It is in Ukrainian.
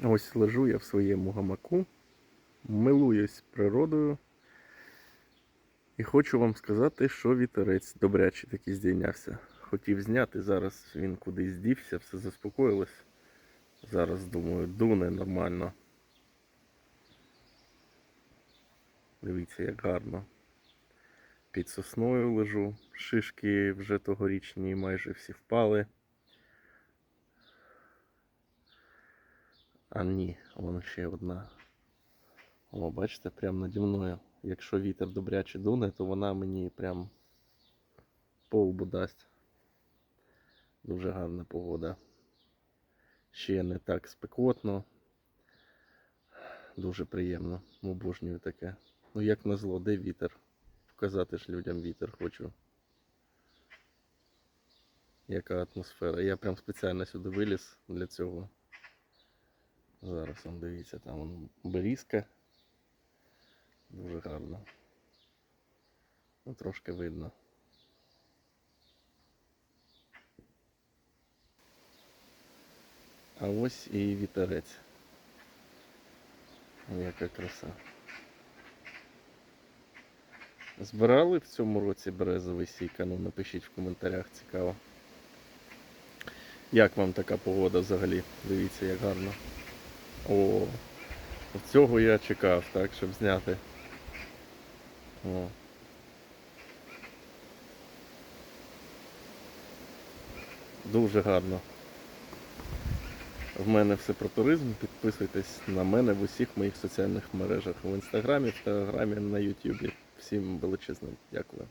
Ось лежу я в своєму гамаку, милуюсь природою. І хочу вам сказати, що вітерець добрячий такий здійнявся. Хотів зняти, зараз він кудись дівся, все заспокоїлось. Зараз думаю, дуне нормально. Дивіться, як гарно. Під сосною лежу. Шишки вже тогорічні майже всі впали. А ні, вон ще одна. О, бачите, прямо наді мною. Якщо вітер добряче дуне, то вона мені прям по лбу дасть. Дуже гарна погода. Ще не так спекотно. Дуже приємно. Обожнюю таке. Ну як назло, де вітер? Показати ж людям вітер хочу. Яка атмосфера. Я прям спеціально сюди виліз для цього. Зараз вам дивіться, там вон берізка. Дуже гарно. Ну, трошки видно. А ось і вітерець. Яка краса. Збирали в цьому році березовий сік? А Ну напишіть в коментарях, цікаво. Як вам така погода взагалі? Дивіться, як гарно. О, цього я чекав, так, щоб зняти. О. Дуже гарно. В мене все про туризм. Підписуйтесь на мене в усіх моїх соціальних мережах в інстаграмі, в телеграмі, на ютубі. Всім величезним дякую.